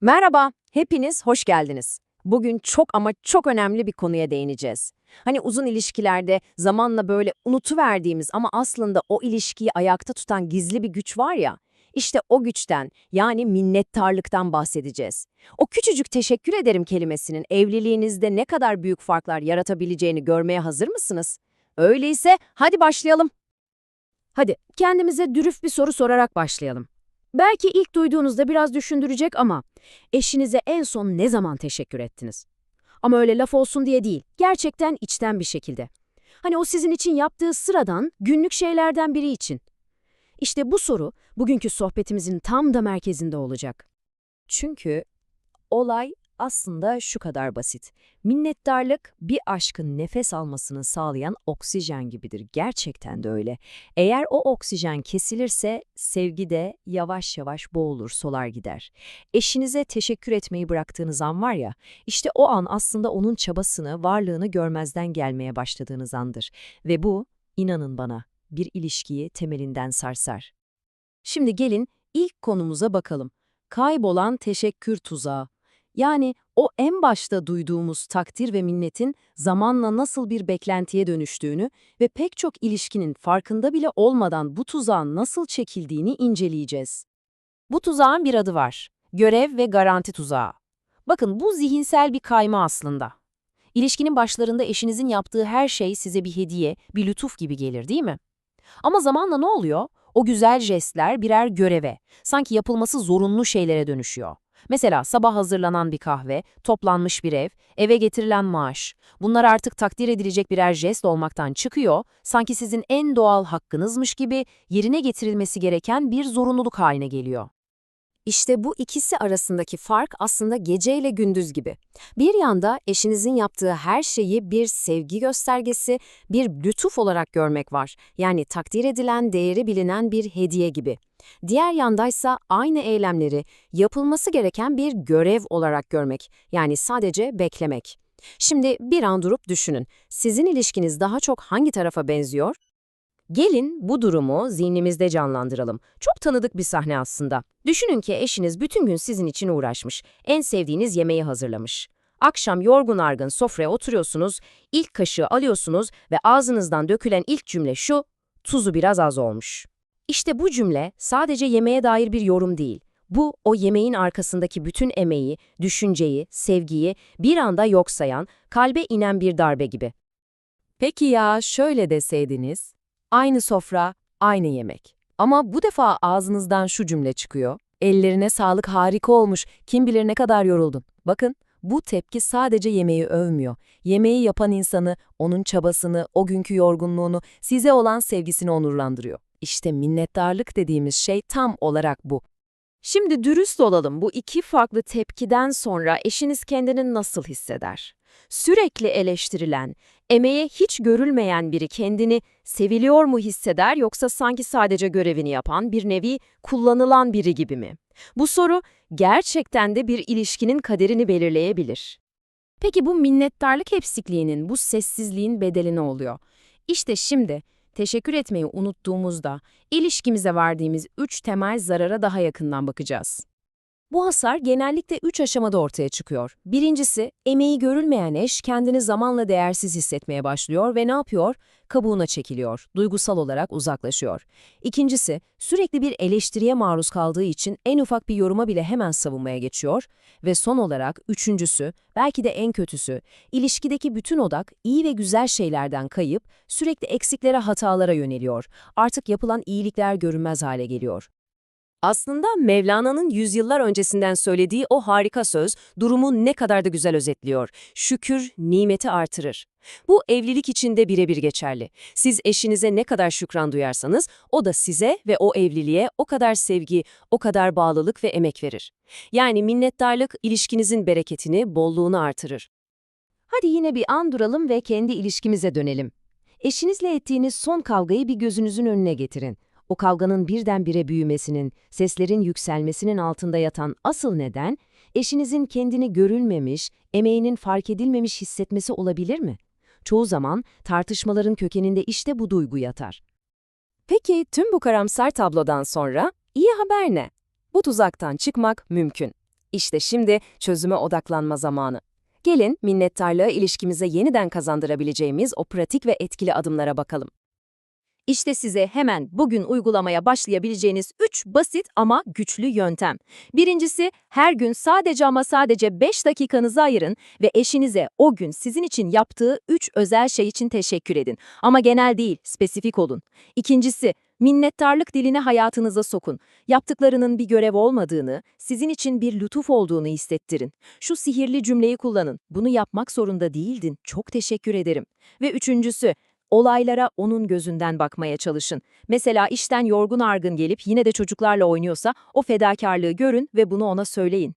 Merhaba, hepiniz hoş geldiniz. Bugün çok ama çok önemli bir konuya değineceğiz. Hani uzun ilişkilerde zamanla böyle unutuverdiğimiz ama aslında o ilişkiyi ayakta tutan gizli bir güç var ya, işte o güçten yani minnettarlıktan bahsedeceğiz. O küçücük teşekkür ederim kelimesinin evliliğinizde ne kadar büyük farklar yaratabileceğini görmeye hazır mısınız? Öyleyse hadi başlayalım. Hadi kendimize dürüst bir soru sorarak başlayalım. Belki ilk duyduğunuzda biraz düşündürecek ama eşinize en son ne zaman teşekkür ettiniz? Ama öyle laf olsun diye değil, gerçekten içten bir şekilde. Hani o sizin için yaptığı sıradan, günlük şeylerden biri için. İşte bu soru bugünkü sohbetimizin tam da merkezinde olacak. Çünkü olay aslında şu kadar basit. Minnettarlık bir aşkın nefes almasını sağlayan oksijen gibidir. Gerçekten de öyle. Eğer o oksijen kesilirse sevgi de yavaş yavaş boğulur, solar gider. Eşinize teşekkür etmeyi bıraktığınız an var ya, işte o an aslında onun çabasını, varlığını görmezden gelmeye başladığınız andır. Ve bu, inanın bana, bir ilişkiyi temelinden sarsar. Şimdi gelin ilk konumuza bakalım. Kaybolan teşekkür tuzağı. Yani o en başta duyduğumuz takdir ve minnetin zamanla nasıl bir beklentiye dönüştüğünü ve pek çok ilişkinin farkında bile olmadan bu tuzağın nasıl çekildiğini inceleyeceğiz. Bu tuzağın bir adı var. Görev ve garanti tuzağı. Bakın bu zihinsel bir kayma aslında. İlişkinin başlarında eşinizin yaptığı her şey size bir hediye, bir lütuf gibi gelir değil mi? Ama zamanla ne oluyor? O güzel jestler birer göreve, sanki yapılması zorunlu şeylere dönüşüyor. Mesela sabah hazırlanan bir kahve, toplanmış bir ev, eve getirilen maaş. Bunlar artık takdir edilecek birer jest olmaktan çıkıyor, sanki sizin en doğal hakkınızmış gibi yerine getirilmesi gereken bir zorunluluk haline geliyor. İşte bu ikisi arasındaki fark aslında gece ile gündüz gibi. Bir yanda eşinizin yaptığı her şeyi bir sevgi göstergesi, bir lütuf olarak görmek var. Yani takdir edilen, değeri bilinen bir hediye gibi. Diğer yandaysa aynı eylemleri yapılması gereken bir görev olarak görmek. Yani sadece beklemek. Şimdi bir an durup düşünün. Sizin ilişkiniz daha çok hangi tarafa benziyor? Gelin bu durumu zihnimizde canlandıralım. Çok tanıdık bir sahne aslında. Düşünün ki eşiniz bütün gün sizin için uğraşmış. En sevdiğiniz yemeği hazırlamış. Akşam yorgun argın sofraya oturuyorsunuz, ilk kaşığı alıyorsunuz ve ağzınızdan dökülen ilk cümle şu, tuzu biraz az olmuş. İşte bu cümle sadece yemeğe dair bir yorum değil. Bu, o yemeğin arkasındaki bütün emeği, düşünceyi, sevgiyi bir anda yok sayan, kalbe inen bir darbe gibi. Peki ya şöyle deseydiniz, aynı sofra, aynı yemek. Ama bu defa ağzınızdan şu cümle çıkıyor. Ellerine sağlık harika olmuş, kim bilir ne kadar yoruldun. Bakın, bu tepki sadece yemeği övmüyor. Yemeği yapan insanı, onun çabasını, o günkü yorgunluğunu, size olan sevgisini onurlandırıyor. İşte minnettarlık dediğimiz şey tam olarak bu. Şimdi dürüst olalım bu iki farklı tepkiden sonra eşiniz kendini nasıl hisseder? Sürekli eleştirilen, emeğe hiç görülmeyen biri kendini seviliyor mu hisseder yoksa sanki sadece görevini yapan bir nevi kullanılan biri gibi mi? Bu soru gerçekten de bir ilişkinin kaderini belirleyebilir. Peki bu minnettarlık eksikliğinin, bu sessizliğin bedeli ne oluyor? İşte şimdi teşekkür etmeyi unuttuğumuzda ilişkimize verdiğimiz üç temel zarara daha yakından bakacağız. Bu hasar genellikle üç aşamada ortaya çıkıyor. Birincisi, emeği görülmeyen eş kendini zamanla değersiz hissetmeye başlıyor ve ne yapıyor? Kabuğuna çekiliyor, duygusal olarak uzaklaşıyor. İkincisi, sürekli bir eleştiriye maruz kaldığı için en ufak bir yoruma bile hemen savunmaya geçiyor. Ve son olarak üçüncüsü, belki de en kötüsü, ilişkideki bütün odak iyi ve güzel şeylerden kayıp sürekli eksiklere hatalara yöneliyor. Artık yapılan iyilikler görünmez hale geliyor. Aslında Mevlana'nın yüzyıllar öncesinden söylediği o harika söz durumu ne kadar da güzel özetliyor. Şükür nimeti artırır. Bu evlilik için de birebir geçerli. Siz eşinize ne kadar şükran duyarsanız o da size ve o evliliğe o kadar sevgi, o kadar bağlılık ve emek verir. Yani minnettarlık ilişkinizin bereketini, bolluğunu artırır. Hadi yine bir an duralım ve kendi ilişkimize dönelim. Eşinizle ettiğiniz son kavgayı bir gözünüzün önüne getirin. O kavganın birdenbire büyümesinin, seslerin yükselmesinin altında yatan asıl neden, eşinizin kendini görülmemiş, emeğinin fark edilmemiş hissetmesi olabilir mi? Çoğu zaman tartışmaların kökeninde işte bu duygu yatar. Peki tüm bu karamsar tablodan sonra iyi haber ne? Bu tuzaktan çıkmak mümkün. İşte şimdi çözüme odaklanma zamanı. Gelin minnettarlığı ilişkimize yeniden kazandırabileceğimiz o pratik ve etkili adımlara bakalım. İşte size hemen bugün uygulamaya başlayabileceğiniz 3 basit ama güçlü yöntem. Birincisi, her gün sadece ama sadece 5 dakikanızı ayırın ve eşinize o gün sizin için yaptığı 3 özel şey için teşekkür edin. Ama genel değil, spesifik olun. İkincisi, minnettarlık dilini hayatınıza sokun. Yaptıklarının bir görev olmadığını, sizin için bir lütuf olduğunu hissettirin. Şu sihirli cümleyi kullanın. Bunu yapmak zorunda değildin. Çok teşekkür ederim. Ve üçüncüsü, Olaylara onun gözünden bakmaya çalışın. Mesela işten yorgun argın gelip yine de çocuklarla oynuyorsa o fedakarlığı görün ve bunu ona söyleyin.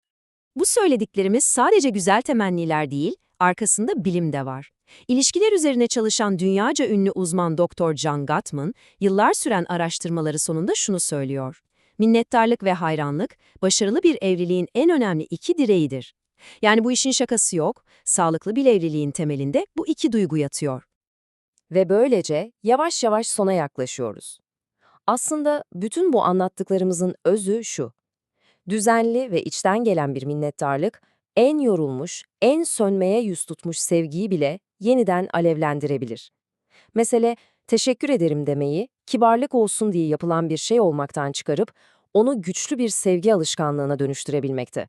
Bu söylediklerimiz sadece güzel temenniler değil, arkasında bilim de var. İlişkiler üzerine çalışan dünyaca ünlü uzman Dr. John Gottman, yıllar süren araştırmaları sonunda şunu söylüyor. Minnettarlık ve hayranlık, başarılı bir evliliğin en önemli iki direğidir. Yani bu işin şakası yok, sağlıklı bir evliliğin temelinde bu iki duygu yatıyor. Ve böylece yavaş yavaş sona yaklaşıyoruz. Aslında bütün bu anlattıklarımızın özü şu. Düzenli ve içten gelen bir minnettarlık, en yorulmuş, en sönmeye yüz tutmuş sevgiyi bile yeniden alevlendirebilir. Mesele, teşekkür ederim demeyi, kibarlık olsun diye yapılan bir şey olmaktan çıkarıp, onu güçlü bir sevgi alışkanlığına dönüştürebilmekte.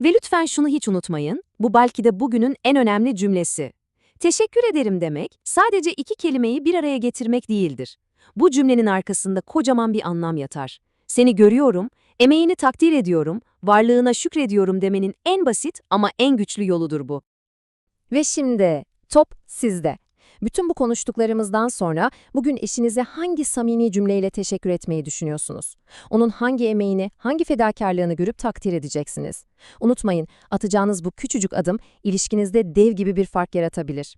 Ve lütfen şunu hiç unutmayın, bu belki de bugünün en önemli cümlesi. Teşekkür ederim demek, sadece iki kelimeyi bir araya getirmek değildir. Bu cümlenin arkasında kocaman bir anlam yatar. Seni görüyorum, emeğini takdir ediyorum, varlığına şükrediyorum demenin en basit ama en güçlü yoludur bu. Ve şimdi top sizde. Bütün bu konuştuklarımızdan sonra bugün eşinize hangi samimi cümleyle teşekkür etmeyi düşünüyorsunuz? Onun hangi emeğini, hangi fedakarlığını görüp takdir edeceksiniz? Unutmayın, atacağınız bu küçücük adım ilişkinizde dev gibi bir fark yaratabilir.